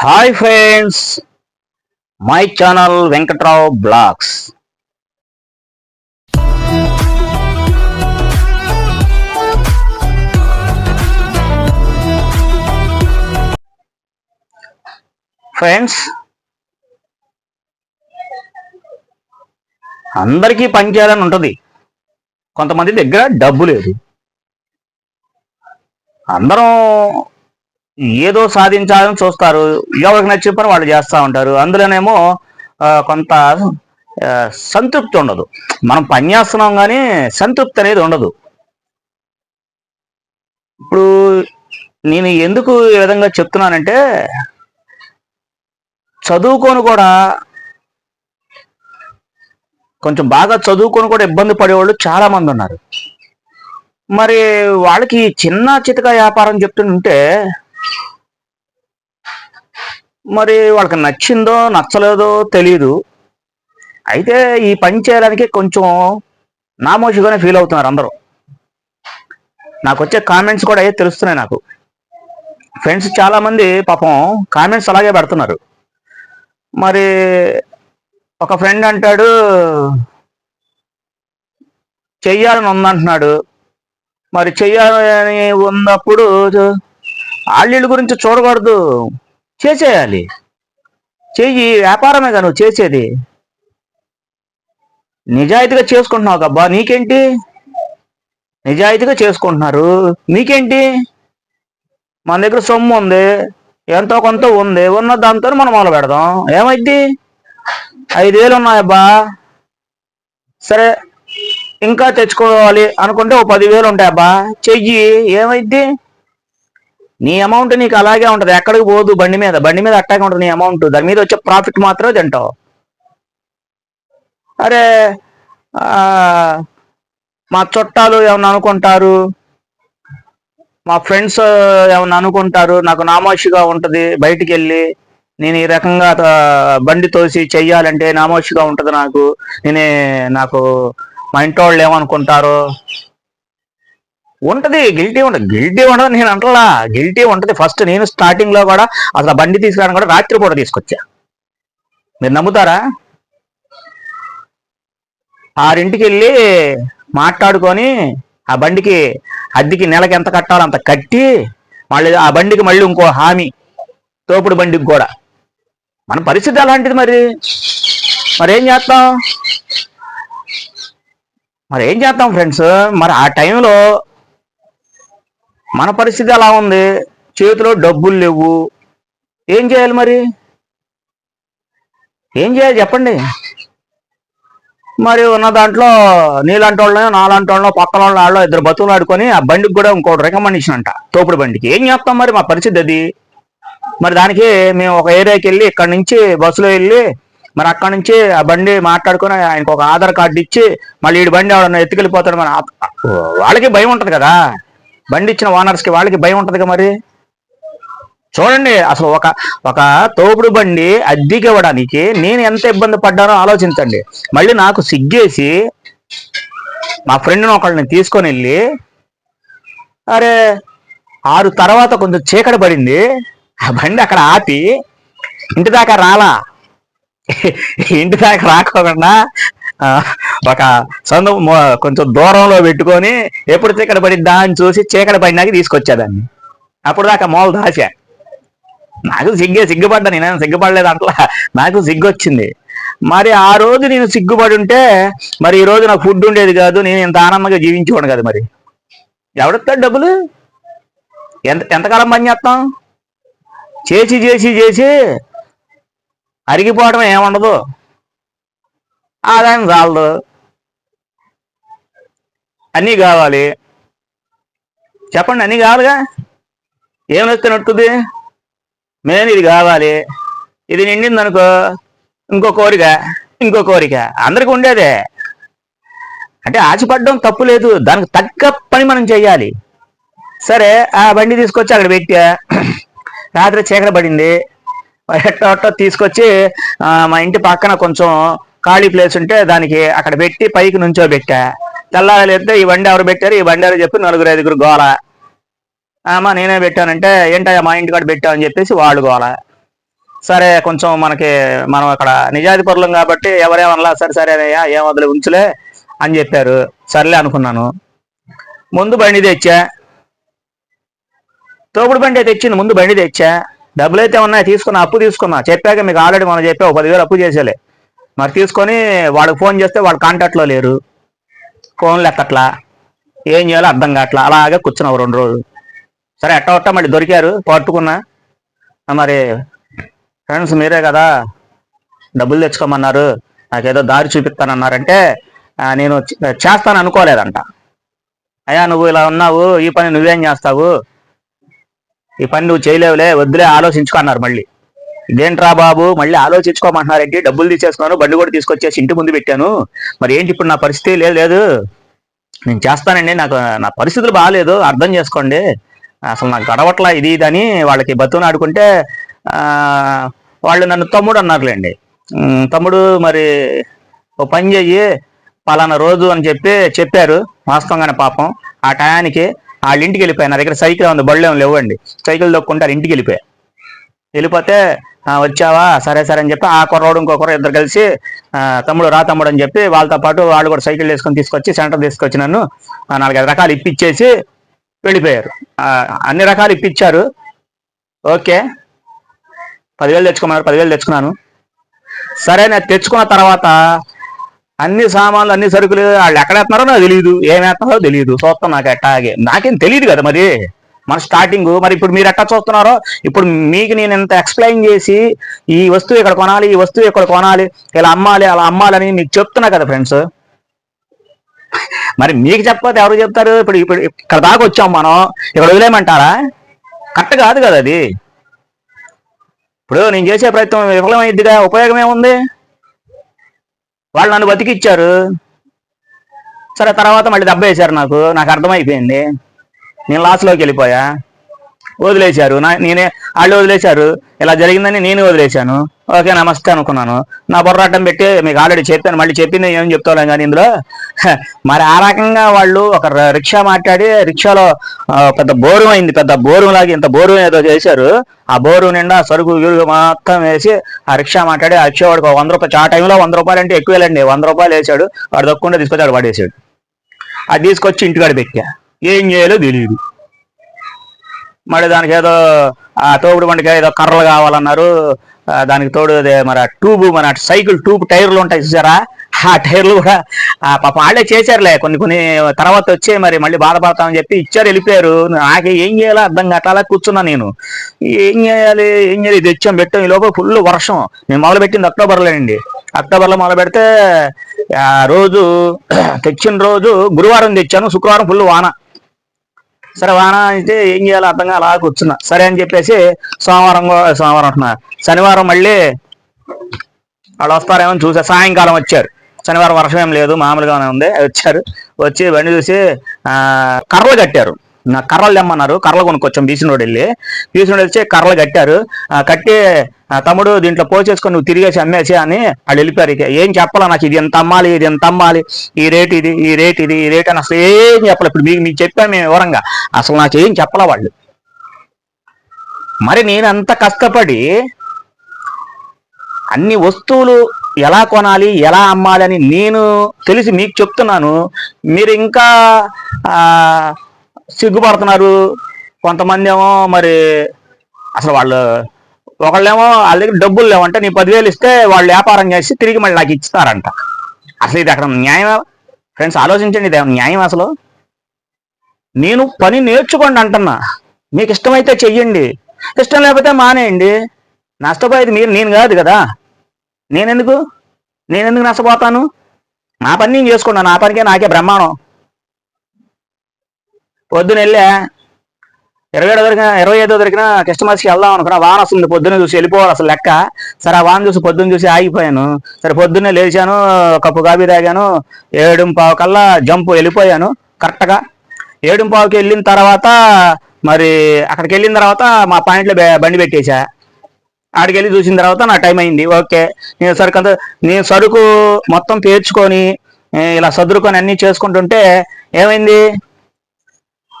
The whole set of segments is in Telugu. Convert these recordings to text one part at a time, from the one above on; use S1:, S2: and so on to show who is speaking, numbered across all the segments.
S1: Hi friends my channel Venkatrao blogs. Friends అందరికీ పని చేయాలని ఉంటుంది. కొంతమంది దగ్గర డబ్బు లేదు. అందరం ఏదో సాధించాలని చూస్తారు. ఎవరికి నచ్చిన పని వాళ్ళు చేస్తూ ఉంటారు. అందులోనేమో కొంత సంతృప్తి ఉండదు. మనం పని చేస్తున్నాం కానీ సంతృప్తి అనేది ఉండదు. ఇప్పుడు నేను ఎందుకు ఈ విధంగా చెప్తున్నానంటే చదువుకొని కూడా కొంచెం బాగా చదువుకొని కూడా ఇబ్బంది పడేవాళ్ళు చాలా మంది ఉన్నారు. మరి వాళ్ళకి చిన్న చితక వ్యాపారం చెప్తుంటే మరి వాళ్ళకి నచ్చిందో నచ్చలేదో తెలియదు అయితే ఈ పని చేయడానికి కొంచెం నామోషిగానే ఫీల్ అవుతున్నారు అందరూ. నాకు వచ్చే కామెంట్స్ కూడా అయ్యే తెలుస్తున్నాయి నాకు. ఫ్రెండ్స్ చాలామంది పాపం కామెంట్స్ అలాగే పెడుతున్నారు. మరి ఒక ఫ్రెండ్ అంటాడు చెయ్యాలని ఉందంటున్నాడు. మరి చెయ్యాలని ఉన్నప్పుడు ఆళ్ళీళ్ళ గురించి చూడకూడదు. చేసేయాలి. చెయ్యి వ్యాపారమే కదా నువ్వు చేసేది. నిజాయితీగా చేసుకుంటున్నావు కబ్బా నీకేంటి? నిజాయితీగా చేసుకుంటున్నారు. నీకేంటి? మన దగ్గర సొమ్ము ఉంది ఎంతో కొంత ఉంది ఉన్న దాంతో మనం మొదలు పెడదాం. ఏమైద్ది ఐదేళ్ళు ఉన్నాయబ్బా. సరే ఇంకా తెచ్చుకోవాలి అనుకుంటే ఓ పదివేలు ఉంటాయబ్బా. చెయ్యి ఏమైద్ది నీ అమౌంట్ నీకు అలాగే ఉంటుంది. ఎక్కడికి పోదు బండి మీద. బండి మీద అట్టాగే ఉంటుంది నీ అమౌంట్ దాని మీద వచ్చే ప్రాఫిట్ మాత్రమే తింటావు. అరే మా చుట్టాలు ఏమన్నా అనుకుంటారు? మా ఫ్రెండ్స్ ఏమన్నా అనుకుంటారు? నాకు నామోషిగా ఉంటుంది బయటికి వెళ్ళి నేను ఈ రకంగా బండి తోసి చెయ్యాలంటే నామోషిగా ఉంటుంది నాకు. నేనే నాకు మా ఇంటి వాళ్ళు ఏమనుకుంటారు ఉంటది గిల్టీ ఉండదు గిల్టీ ఉండదు నేను అంటలా. గిల్టీ ఉంటది. ఫస్ట్ నేను స్టార్టింగ్లో కూడా అసలు బండి తీసుకురావడం కూడా రాత్రి పూట తీసుకొచ్చా. మీరు నమ్ముతారా? ఆరింటికి వెళ్ళి మాట్లాడుకొని ఆ బండికి అద్దెకి నెలకి ఎంత కట్టాలో అంత కట్టి మళ్ళీ ఆ బండికి మళ్ళీ ఇంకో హామీ తోపుడు బండికి కూడా. మన పరిస్థితి అలాంటిది మరి. మరి ఏం చేస్తాం? మరి ఏం చేస్తాం ఫ్రెండ్స్ మరి ఆ టైంలో మన పరిస్థితి ఎలా ఉంది? చేతిలో డబ్బులు లేవు. ఏం చేయాలి మరి? ఏం చేయాలి చెప్పండి. మరి ఉన్న దాంట్లో నీలాంటి వాళ్ళనో నాలాంటి వాళ్ళనో పక్కన వాళ్ళ వాళ్ళు ఇద్దరు బతుకులు ఆడుకొని ఆ బండికి కూడా ఇంకోటి రికమెండేషన్ అంట తోపుడు బండికి. ఏం చేస్తాం మరి మా పరిస్థితి అది? మరి దానికి మేము ఒక ఏరియాకి వెళ్ళి ఇక్కడ నుంచి బస్సులో వెళ్ళి మరి అక్కడ నుంచి ఆ బండి మాట్లాడుకొని ఆయనకు ఒక ఆధార్ కార్డు ఇచ్చి మళ్ళీ ఈ బండి ఎవడన్నా ఎత్తుకెళ్ళిపోతాడు మన వాళ్ళకి భయం ఉంటుంది కదా? బండి ఇచ్చిన ఓనర్స్కి వాళ్ళకి భయం ఉంటుంది కదా మరి? చూడండి అసలు ఒక ఒక తోపుడు బండి అద్దెకి ఇవ్వడానికి నేను ఎంత ఇబ్బంది పడ్డానో ఆలోచించండి. మళ్ళీ నాకు సిగ్గేసి మా ఫ్రెండ్ని ఒకళ్ళని తీసుకొని వెళ్ళి అరే ఆరు తర్వాత కొంచెం చీకటి పడింది. ఆ బండి అక్కడ ఆపి ఇంటి దాకా రాలా? ఇంటి దాకా రాకోకుండా ఒక సందు కొంచెం దూరంలో పెట్టుకొని ఎప్పుడు చీకటి పడిద్దా అని చూసి చీకటి పడినాక తీసుకొచ్చేదాన్ని. అప్పుడు దాకా మూల దాచా నాకు సిగ్గే సిగ్గుపడ్డా నేను సిగ్గుపడలేదు అట్లా? నాకు సిగ్గు వచ్చింది మరి ఆ రోజు నేను సిగ్గుపడి ఉంటే మరి ఈ రోజు నాకు ఫుడ్ ఉండేది కాదు నేను ఇంత ఆనందంగా జీవించుకోను కదా మరి. ఎవడెత్తాడు డబ్బులు? ఎంత ఎంతకాలం పని చేస్తాం? చేసి చేసి చేసి అరిగిపోవడం ఏముండదు. ఆదాయం చాలదు అన్నీ కావాలి. చెప్పండి అన్నీ కావాలిగా? ఏం వస్తున్నట్టుది నొట్టుది మెయిన్ ఇది కావాలి. ఇది నిండింది అనుకో ఇంకో కోరిక ఇంకో కోరిక. అందరికి ఉండేదే. అంటే ఆశపడడం తప్పు లేదు. దానికి తగ్గ పని మనం చేయాలి. సరే ఆ బండి తీసుకొచ్చి అక్కడ పెట్టా. రాత్రి చీకట పడింది. ఎట్టో తీసుకొచ్చి మా ఇంటి పక్కన కొంచెం ఖాళీ ప్లేస్ ఉంటే దానికి అక్కడ పెట్టి పైకి నుంచో పెట్టా. తెల్లారైతే ఈ బండి ఎవరు పెట్టారు? ఈ బండి ఎవరు చెప్పి నలుగురు ఐదుగురు గోల. ఆమా నేనే పెట్టానంటే ఏంటయ్యా మా ఇంటి కాడ పెట్టామని చెప్పేసి వాళ్ళు గోల. సరే కొంచెం మనకి మనం అక్కడ నిజాధిపరులం కాబట్టి ఎవరేమన్నా సరే సరే అయ్యా ఏం వదిలే ఉంచులే అని చెప్పారు. సర్లే అనుకున్నాను. ముందు బండి తెచ్చా. తోపుడు బండి తెచ్చింది ముందు బండి తెచ్చా. డబ్బులు అయితే ఉన్నాయి తీసుకున్నా అప్పు తీసుకున్నా. చెప్పాక మీకు ఆల్రెడీ మనం చెప్పా ఒక పదివేలు అప్పు చేసేలే. మరి తీసుకొని వాడికి ఫోన్ చేస్తే వాడు కాంటాక్ట్లో లేరు. ఫోన్ లెక్కట్లా ఏం చేయాలో అర్థం కావట్లా. అలాగే కూర్చున్నావు రెండు రోజులు. సరే ఎట్ట ఒట్ట మళ్ళీ దొరికారు పట్టుకున్నా. మరి ఫ్రెండ్స్ మీరే కదా డబ్బులు తెచ్చుకోమన్నారు నాకేదో దారి చూపిస్తానన్నారంటే నేను చేస్తాను అనుకోలేదంట. అయ్యా నువ్వు ఇలా ఉన్నావు ఈ పని నువ్వేం చేస్తావు? ఈ పని నువ్వు చేయలేవులే వద్దులే ఆలోచించుకో అన్నారు మళ్ళీ. ఇదేంట్రా బాబు? మళ్ళీ ఆలోచించుకోమంటున్నారేంటి? డబ్బులు తీసేసుకున్నాను బండి కూడా తీసుకొచ్చేసి ఇంటి ముందు పెట్టాను. మరి ఏంటి ఇప్పుడు నా పరిస్థితి? లేదు లేదు. నేను చేస్తానండి. నాకు నా పరిస్థితులు బాగాలేదు అర్థం చేసుకోండి. అసలు నాకు గడవట్లా ఇది ఇది అని వాళ్ళకి బతును ఆడుకుంటే వాళ్ళు నన్ను తమ్ముడు అన్నారులేండి. తమ్ముడు మరి ఓ పని చెయ్యి పలానా రోజు అని చెప్పి చెప్పారు. వాస్తవంగానే పాపం. ఆ టయానికి వాళ్ళ ఇంటికి వెళ్ళిపోయాను. నా దగ్గర సైకిల్ ఉంది బళ్ళు ఏమి లేవండి. సైకిల్ దొక్కుంటారు ఇంటికి వెళ్ళిపోయా. వెళ్ళిపోతే వచ్చావా? సరే సరే అని చెప్పి ఆ కుర్రోడు ఇంకొకరు ఇద్దరు కలిసి తమ్ముడు రా తమ్ముడు అని చెప్పి వాళ్ళతో పాటు వాళ్ళు కూడా సైకిల్ వేసుకొని తీసుకొచ్చి సెంటర్ తీసుకొచ్చి నన్ను నాలుగైదు రకాలు ఇప్పించేసి వెళ్ళిపోయారు. అన్ని రకాలు ఇప్పించారు ఓకే. పదివేలు తెచ్చుకున్నారు పదివేలు తెచ్చుకున్నాను. సరే నేను తెచ్చుకున్న తర్వాత అన్ని సామాన్లు అన్ని సరుకులు వాళ్ళు ఎక్కడ వేస్తున్నారో నాకు తెలియదు ఏం వేస్తున్నారో తెలియదు చూస్తాం నాకు ఎట్టాగే. నాకేం తెలియదు కదా మరి. మన స్టార్టింగ్ మరి ఇప్పుడు మీరు ఎట్టా చూస్తున్నారో ఇప్పుడు మీకు నేను ఎంత ఎక్స్ప్లెయిన్ చేసి ఈ వస్తువు ఇక్కడ కొనాలి ఈ వస్తువు ఇక్కడ కొనాలి ఇలా అమ్మాలి అలా అమ్మాలని మీకు చెప్తున్నా కదా ఫ్రెండ్స్ మరి మీకు చెప్పకపోతే ఎవరు చెప్తారు? ఇప్పుడు ఇప్పుడు ఇక్కడ దాకా వచ్చాం మనం. ఇక్కడ వదిలేయమంటారా? కరెక్ట్ కాదు కదా అది. ఇప్పుడు నేను చేసే ప్రయత్నం విఫలమైద్దిగా ఉపయోగం ఏముంది? వాళ్ళు నన్ను బతికిచ్చారు. సరే తర్వాత మళ్ళీ దెబ్బ వేశారు నాకు. నాకు అర్థమైపోయింది. నేను లాస్లోకి వెళ్ళిపోయా? వదిలేశారు. నా నేనే వాళ్ళు వదిలేశారు. ఇలా జరిగిందని నేను వదిలేశాను. ఓకే నమస్తే అనుకున్నాను. నా బొర్రాటం పెట్టి మీకు ఆల్రెడీ చెప్పాను. మళ్ళీ చెప్పింది ఏం చెప్తాను కానీ ఇందులో. మరి ఆ రకంగా వాళ్ళు ఒక రిక్షా మాట్లాడి రిక్షాలో పెద్ద బోరు అయింది. పెద్ద బోరు లాగా ఇంత బోరు ఏదో చేశారు. ఆ బోరు నిండా సరుకు గిరుగు మొత్తం వేసి ఆ రిక్షా మాట్లాడి ఆ రిక్షా వాడికి ఒక వంద రూపాయలు ఆ టైంలో వంద రూపాయలు అంటే ఎక్కువ వెళ్ళండి వంద రూపాయలు వేసాడు వాడు దక్కుండా తీసుకొచ్చాడు వాడు అది తీసుకొచ్చి ఇంటికాడ పెట్టా. ఏం చేయాలో తెలియదు మళ్ళీ దానికి ఏదో ఆ తోపుడు బండికి ఏదో కర్రలు కావాలన్నారు. దానికి తోడు అదే మరి ట్యూబ్ మన సైకిల్ ట్యూబ్ టైర్లు ఉంటాయి చూసారా? ఆ టైర్లు కూడా ఆ పాప వాళ్ళే చేశారులే. కొన్ని కొన్ని తర్వాత వచ్చే మరి మళ్ళీ బాధపడతామని చెప్పి ఇచ్చారు వెళ్ళిపోయారు. నాకే ఏం చేయాలో అర్థం కట్టాలా కూర్చున్నా నేను. ఏం చేయాలి ఏం చేయాలి? ఇది తెచ్చాం పెట్టాం. ఈ లోపల ఫుల్ వర్షం. నేను మొదలు పెట్టింది అక్టోబర్లో అండి. అక్టోబర్లో మొదలు పెడితే ఆ రోజు తెచ్చిన రోజు గురువారం తెచ్చాను. శుక్రవారం ఫుల్ వాన. సరే వాన అయితే ఏం చేయాలో అర్థం కాదు అలా కూర్చున్నా. సరే అని చెప్పేసి సోమవారం సోమవారం అంటున్నా. శనివారం మళ్ళీ వాళ్ళు వస్తారేమో చూసా. సాయంకాలం వచ్చారు. శనివారం వర్షం ఏం లేదు మామూలుగానే ఉంది. వచ్చారు. వచ్చి బండి చూసి కర్రలు కట్టారు. నా కర్రలు తెమ్మన్నారు. కర్రలు కొనుక్కొచ్చాం బీసీ రోడ్ వెళ్ళి. బీసీ రోడ్ వచ్చి కర్రలు కట్టారు. కట్టి తమ్ముడు దీంట్లో పోసేసుకొని నువ్వు తిరిగేసి అమ్మేసి అని వాళ్ళు వెళ్ళిపోయారు ఇక. ఏం చెప్పాలా నాకు? ఇది ఎంత అమ్మాలి? ఇది ఎంత అమ్మాలి? ఈ రేట్ ఇది ఈ రేట్ ఇది ఈ రేట్ అని అసలు ఏం చెప్పాలి? ఇప్పుడు మీకు మీకు చెప్పాను మేము వివరంగా. అసలు నాకు ఏం చెప్పాలా వాళ్ళు? మరి నేను అంత కష్టపడి అన్ని వస్తువులు ఎలా కొనాలి ఎలా అమ్మాలి అని నేను తెలిసి మీకు చెప్తున్నాను. మీరు ఇంకా సిగ్గుపడుతున్నారు. కొంతమంది ఏమో మరి అసలు వాళ్ళు ఒకళ్ళేమో వాళ్ళ దగ్గర డబ్బులు లేవంటే నీ పదివేలు ఇస్తే వాళ్ళు వ్యాపారం చేసి తిరిగి మళ్ళీ నాకు ఇస్తారంట అసలు ఇది అక్కడ న్యాయం ఫ్రెండ్స్ ఆలోచించండి ఇది న్యాయం అసలు? నేను పని నేర్చుకోండి అంటున్నా. మీకు ఇష్టమైతే చెయ్యండి. ఇష్టం లేకపోతే మానేయండి. నష్టపోయేది మీరు నేను కాదు కదా. నేనెందుకు? నేనెందుకు నష్టపోతాను? నా పని నేను చేసుకున్నాను నా పనికే నాకే బ్రహ్మాండం. పొద్దున వెళ్ళా ఇరవై ఏడో దొరికిన ఇరవై ఐదో దొరికిన కస్టమర్స్కి వెళ్దాం అనుకున్నా వాన వస్తుంది పొద్దున్న చూసి వెళ్ళిపోవాలి అసలు లెక్క. సరే ఆ వాన చూసి పొద్దున్న చూసి ఆగిపోయాను. సరే పొద్దున్నే లేచాను కప్పు కాఫీ తాగాను ఏడు పావు కల్లా జంప్ వెళ్ళిపోయాను కరెక్ట్గా ఏడు పావుకి వెళ్ళిన తర్వాత మరి అక్కడికి వెళ్ళిన తర్వాత మా పాయింట్లో బండి పెట్టేశా. ఆడికి వెళ్ళి చూసిన తర్వాత నా టైం అయింది ఓకే. నేను సరుకు అంత నేను సరుకు మొత్తం పేర్చుకొని ఇలా సదురుకొని అన్నీ చేసుకుంటుంటే ఏమైంది?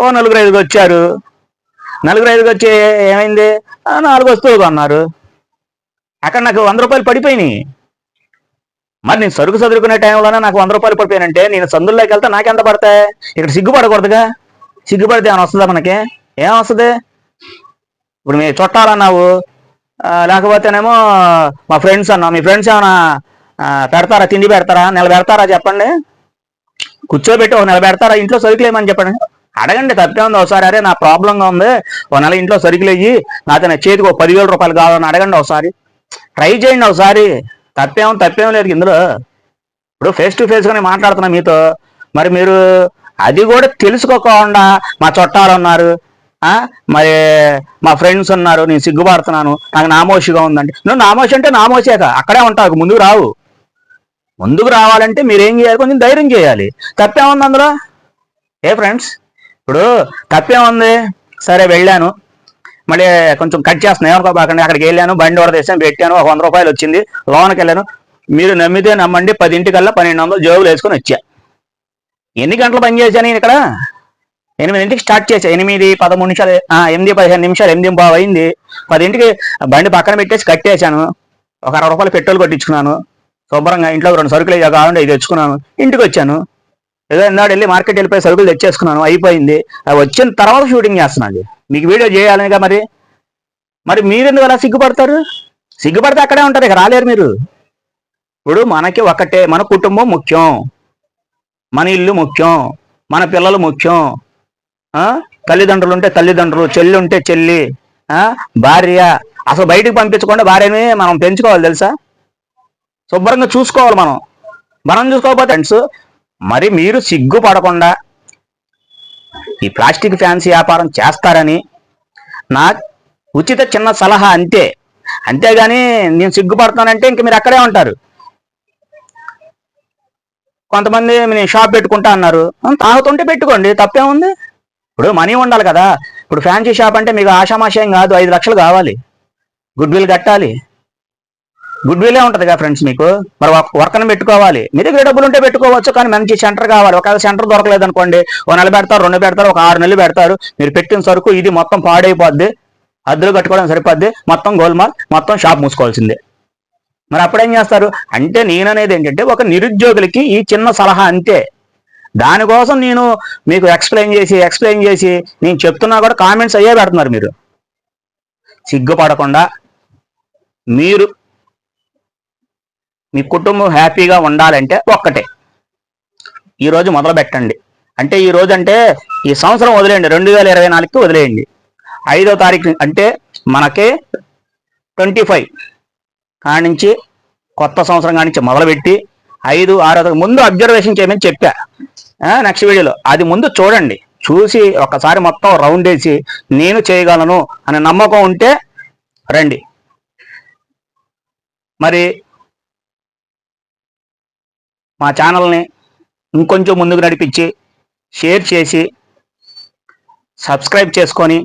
S1: ఓ నలుగురు ఐదుగురు వచ్చారు. నలుగురు ఐదుగురు వచ్చి ఏమైంది? నాలుగు వస్తువులు కొన్నారు అక్కడ నాకు వంద రూపాయలు పడిపోయినాయి. మరి నేను సరుకు చదువుకునే టైంలోనే నాకు వంద రూపాయలు పడిపోయానంటే నేను సందుల్లోకి వెళ్తే నాకెంత పడతాయి? ఇక్కడ సిగ్గుపడకూడదుగా? సిగ్గుపడితే ఏమైనా వస్తుందా మనకి? ఏం వస్తుంది? ఇప్పుడు మీ చుట్టాలన్నావు. లేకపోతేనేమో మా ఫ్రెండ్స్ అన్నా మీ ఫ్రెండ్స్ ఏమైనా పెడతారా? తిండి పెడతారా? నెల పెడతారా చెప్పండి. కూర్చోబెట్టి ఒక నెల పెడతారా? ఇంట్లో సరుకులు చెప్పండి? అడగండి తప్పే ఉంది. ఒకసారి అరే నా ప్రాబ్లంగా ఉంది. ఒక నెల ఇంట్లో సరుకులు అయ్యి నాతో నా చేతికి ఒక పదివేల రూపాయలు కావాలని అడగండి ఒకసారి. ట్రై చేయండి ఒకసారి. తప్పేం తప్పేం లేదు ఇందులో. ఇప్పుడు ఫేస్ టు ఫేస్గానే మాట్లాడుతున్నా మీతో. మరి మీరు అది కూడా తెలుసుకోకుండా మా చుట్టాలు ఉన్నారు. మరి మా ఫ్రెండ్స్ ఉన్నారు. నేను సిగ్గుపడుతున్నాను. నాకు నామోషిగా ఉందండి నువ్వు నామోషి అంటే నామోషేక. అక్కడే ఉంటావు ముందుకు రావు. ముందుకు రావాలంటే మీరేం చేయాలి? కొంచెం ధైర్యం చేయాలి. తప్పేముంది అందులో? ఏ ఫ్రెండ్స్ ఇప్పుడు తప్పేముంది సరే వెళ్ళాను. మళ్ళీ కొంచెం కట్ చేస్తున్నాను ఏమనుకోబాకండి అక్కడికి వెళ్ళాను బండి ఓడ తెచ్చాను పెట్టాను ఒక వంద రూపాయలు వచ్చింది లోనకి వెళ్ళాను. మీరు నమ్మితే నమ్మండి పదింటికల్లా పన్నెండు వందలు జోబులు వేసుకొని వచ్చా. ఎన్ని గంటలు పని చేశాను నేను ఇక్కడ? ఎనిమిదింటికి స్టార్ట్ చేశాను ఎనిమిది పదమూడు నిమిషాలు ఎనిమిది పదిహేను నిమిషాలు ఎనిమిది బాగా అయింది. పదింటికి బండి పక్కన పెట్టేసి కట్టేశాను ఒక అరవై రూపాయలు పెట్రోల్ కొట్టించుకున్నాను. శుభ్రంగా ఇంట్లో రెండు సరుకులు కావాలంటే ఇది తెచ్చుకున్నాను. ఇంటికి వచ్చాను. ఏదో ఇందాడు వెళ్ళి మార్కెట్ వెళ్ళిపోయి సరుకులు తెచ్చేసుకున్నాను అయిపోయింది. అవి వచ్చిన తర్వాత షూటింగ్ చేస్తున్నాను మీకు వీడియో చేయాలనిగా మరి. మరి మీరెందుకు అలా సిగ్గుపడతారు? సిగ్గుపడితే అక్కడే ఉంటారు ఇక రాలేరు మీరు. ఇప్పుడు మనకి ఒకటే మన కుటుంబం ముఖ్యం. మన ఇల్లు ముఖ్యం. మన పిల్లలు ముఖ్యం. తల్లిదండ్రులు ఉంటే తల్లిదండ్రులు చెల్లి ఉంటే చెల్లి భార్య. అసలు బయటికి పంపించకుండా భార్యని మనం పెంచుకోవాలి తెలుసా? శుభ్రంగా చూసుకోవాలి మనం. మనం చూసుకోకపోతే ఫ్రెండ్స్ మరి మీరు సిగ్గుపడకుండా ఈ ప్లాస్టిక్ ఫ్యాన్సీ వ్యాపారం చేస్తారని నా ఉచిత చిన్న సలహా అంతే. అంతేగాని నేను సిగ్గుపడతానంటే ఇంక మీరు అక్కడే ఉంటారు. కొంతమంది నేను షాప్ పెట్టుకుంటా అన్నారు. తాగుతుంటే పెట్టుకోండి తప్పేముంది? ఇప్పుడు మనీ ఉండాలి కదా. ఇప్పుడు ఫ్యాన్సీ షాప్ అంటే మీకు ఆషామాషయం కాదు ఐదు లక్షలు కావాలి. గుడ్ విల్ కట్టాలి. గుడ్ విల్లే ఉంటుంది కదా ఫ్రెండ్స్ మీకు? మరి వర్కర్ని పెట్టుకోవాలి. మీ దగ్గర డబ్బులు ఉంటే పెట్టుకోవచ్చు కానీ మంచి సెంటర్ కావాలి. ఒకవేళ సెంటర్ దొరకలేదు అనుకోండి ఒక నెల పెడతారు రెండు పెడతారు ఒక ఆరు నెలలు పెడతారు మీరు పెట్టిన సరుకు ఇది మొత్తం పాడైపోద్ది అద్దెలు కట్టుకోవడం సరిపోద్ది మొత్తం గోల్మాల్ మొత్తం షాప్ మూసుకోవాల్సిందే. మరి అప్పుడేం చేస్తారు? అంటే నేననేది ఏంటంటే ఒక నిరుద్యోగులకి ఈ చిన్న సలహా అంతే. దానికోసం నేను మీకు ఎక్స్ప్లెయిన్ చేసి ఎక్స్ప్లెయిన్ చేసి నేను చెప్తున్నా కూడా కామెంట్స్ అయ్యే పెడుతున్నారు మీరు. సిగ్గుపడకుండా మీరు మీ కుటుంబం హ్యాపీగా ఉండాలంటే ఒక్కటే. ఈరోజు మొదలు పెట్టండి అంటే ఈ రోజు అంటే ఈ సంవత్సరం వదిలేయండి. రెండు వేల ఇరవై నాలుగుకి వదిలేయండి. ఐదో తారీఖు అంటే మనకి ట్వంటీ ఫైవ్. కానించి నుంచి కొత్త సంవత్సరం కానించి మొదలుపెట్టి ఐదు ఆరో ముందు అబ్జర్వేషన్ చేయమని చెప్పా. నెక్స్ట్ వీడియోలో. అది ముందు చూడండి. చూసి ఒకసారి మొత్తం రౌండ్ వేసి నేను చేయగలను అనే నమ్మకం ఉంటే రండి. మరి మా ఛానల్ని ఇంకొంచెం ముందుకు నడిపించి షేర్ చేసి సబ్స్క్రైబ్ చేసుకొని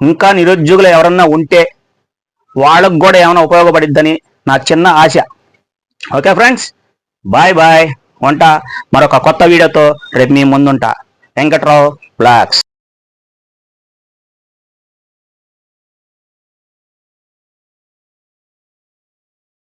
S1: ఇంకా నిరుద్యోగులు ఎవరన్నా ఉంటే వాళ్ళకు కూడా ఏమైనా ఉపయోగపడిద్దని నా చిన్న ఆశ. Okay friends bye bye. ఉంటా మరొక కొత్త వీడియోతో రేపు మీ ముందుంటా. వెంకట్రావు బ్లాక్స్